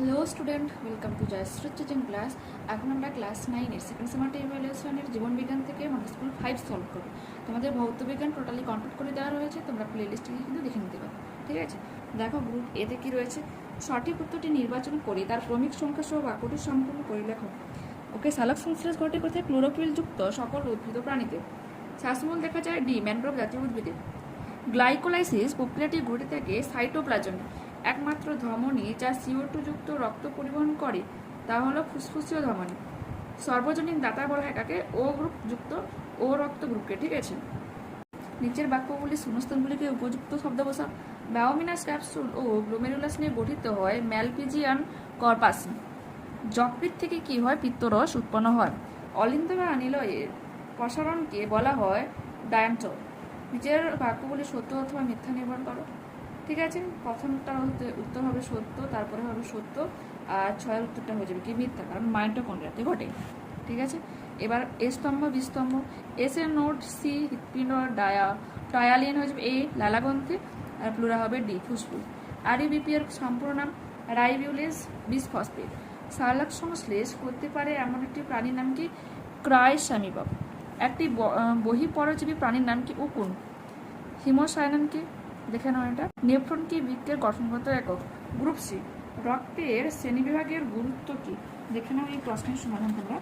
Hello student welcome to Jayshree teaching class এখন আমরা class নাইনের সেকেন্ড সেমার্টে ইভ্যালুয়েশনের জীবনবিজ্ঞান থেকে মডেল স্কুল ফাইভ সলভ করব। তোমাদের ভৌত বিজ্ঞান টোটালি কমপ্লিট করে দেওয়া রয়েছে, তোমরা প্লে লিস্টে কিন্তু দেখে নিতে পারো। ঠিক আছে? দেখো গ্রুপ এতে কি রয়েছে? সঠিক উত্তরটি নির্বাচন করি, তার ক্রমিক সংখ্যা সহ বাক্যটি সম্পূর্ণ করে লেখো। ওকে সালক সংশ্লেষ ঘটে কোথায় ক্লোরোফিল যুক্ত সকল উদ্ভিদ প্রাণীতে। শ্বাসমূল দেখা যায় ডি, ম্যানগ্রোভ জাতীয় উদ্ভিদে। গ্লাইকোলাইসিস প্রক্রিয়াটি ঘটে থাকে সাইটোপ্লাজমে একমাত্র ধমনী যা সিও যুক্ত রক্ত পরিবহন করে, তা হলো ফুসফুসীয় ধমনী। সর্বজনীন দাতা বলা হয় কাকে ও গ্রুপ যুক্ত, ও রক্ত গ্রুপকে, ঠিক আছে? নিচের বাক্যগুলি শূন্যস্থানগুলিকে উপযুক্ত শব্দ বসা ব্যাওমিনাস ক্যাপসুল ও গ্লোমেরুলাস নিয়ে গঠিত হয় ম্যালপিজিয়ান কর্পাসন যকৃত থেকে কি হয়? পিত্তরস উৎপন্ন হয়। অলিন্দ বা নিলয়ের প্রসারণকে বলা হয় ডায়ান্টো নিচের বাক্যগুলি সত্য অথবা মিথ্যা নির্ভর করো। ঠিক আছে? প্রথমটা উত্তর হবে সত্য, তারপরে হবে সত্য, আর ছয়ের উত্তরটা হয়ে যাবে কি মিথ্যা, কারণ মাইটোকন্ড্রিয়াতে ঘটে? ঠিক আছে? এবার এ স্তম্ভ বিস্তম্ভ এস এর নোট সি হৃৎপিণ্ড, ডায়া টয়ালিন হয়ে যাবে এ লালাগ্রন্থি আর প্লুরা হবে ডি, ফুসফুস। আর বিপি এর সম্পূর্ণ নাম রাইবিউলিস বিসফসফেট। সার্লাক সংশ্লেষ করতে পারে এমন একটি প্রাণীর নাম কি? ক্রাইসামিবক একটি বহিঃপরজীবী প্রাণীর নাম কি? উকুন। হিমোসাইনান কি? দেখে নাও এটা। নেফ্রন কি বৃত্তের গঠনগত একক? Group C. রক্তের শ্রেণীবিভাগের গুরুত্ব কি? দেখে নাও এই প্রশ্নের সমাধান তোমরা।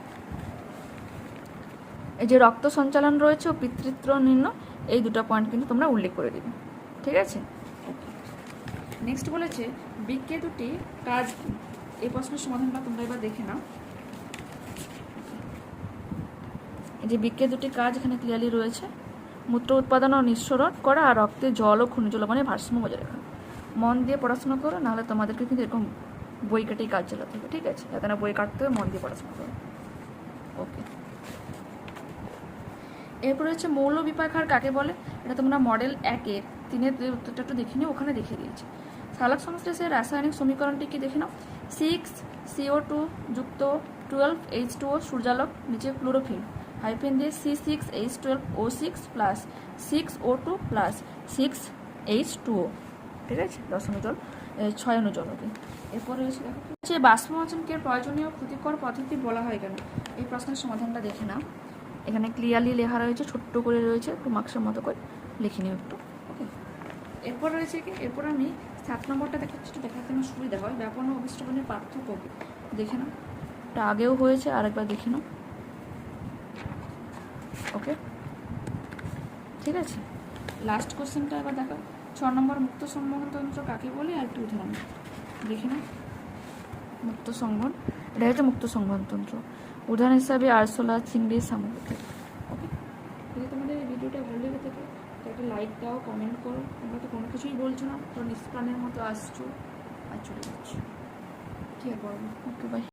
এই যে রক্ত সঞ্চালন রয়েছে ও পিতৃত্ব নির্ণ এই দুটো পয়েন্ট কিন্তু তোমরা উল্লেখ করে দিবে। ঠিক আছে? নেক্সট বলেছে বৃক্কে দুটি কাজ? এই প্রশ্নের সমাধানটা তোমরা এবার দেখে নাও। যে বৃক্কে দুটি কাজ এখানে ক্লিয়ারলি রয়েছে। মূত্র উৎপাদন ও নিঃসরণ করা আর রক্তে জল ও খনিজ লবণের ভারসাম্য বজায় রাখা। মন দিয়ে পড়াশোনা করো, নাহলে তোমাদেরকে কিন্তু এরকম বই কেটেই কাজ চালাতে হবে, ঠিক আছে? যাতে না বই কাটতে হবে মন দিয়ে পড়াশোনা করো। ওকে এরপরে হচ্ছে মৌল বিপাখার কাকে বলে? এটা তোমরা মডেল একের তিনের উত্তরটা একটু দেখে নিও, ওখানে দেখিয়ে দিয়েছি। সালাক সংশ্লেষের রাসায়নিক সমীকরণটি কি দেখে নাও? সিক্স সিও টু যুক্ত টুয়েলভ এইচ টু ও সূর্যালোক, নিচে ক্লোরোফিল হাইপেন দিয়ে C six H twelve O six plus six O two plus six H two O ঠিক আছে? দশ অনুজল ছয় অনুজল ওকে এরপর রয়েছে দেখো হচ্ছে বাষ্পমোচনকে প্রয়োজনীয় ক্ষতিকর পদ্ধতি বলা হয় কেন? এই প্রশ্নের সমাধানটা দেখে নাও। এখানে ক্লিয়ারলি লেখা রয়েছে, ছোট্ট করে রয়েছে, একটু মার্কসের মতো করে। লিখে নিও একটু। ওকে? এরপর রয়েছে কি? এরপর আমি সাত নম্বরটা দেখাচ্ছি একটু দেখাতে আমার সুবিধা হয়। ব্যাপন ও অভিষ্টপনের পার্থক্য দেখে নাও। এটা আগেও হয়েছে, আরেকবার দেখে নাও। ওকে? ঠিক আছে। লাস্ট কোশ্চেনটা এবার দেখো ছ নম্বর মুক্ত সংবহনতন্ত্র কাকে বলে? আর একটু উদাহরণ দেখে নাও। মুক্ত সংবহন এটা হচ্ছে মুক্ত সংবহনতন্ত্র। উদাহরণ হিসাবে আরশোলা চিংড়ি সামগ্রী। ওকে। যদি তোমাদের এই ভিডিওটা ভালো লেগে থাকে তো একটা লাইক দাও কমেন্ট করো। তোমরা তো কোনো কিছুই বলছো না তো নিষ্প্রাণের মতো আসছো আর চলে যাচ্ছ। কী আর বলব ওকে বাই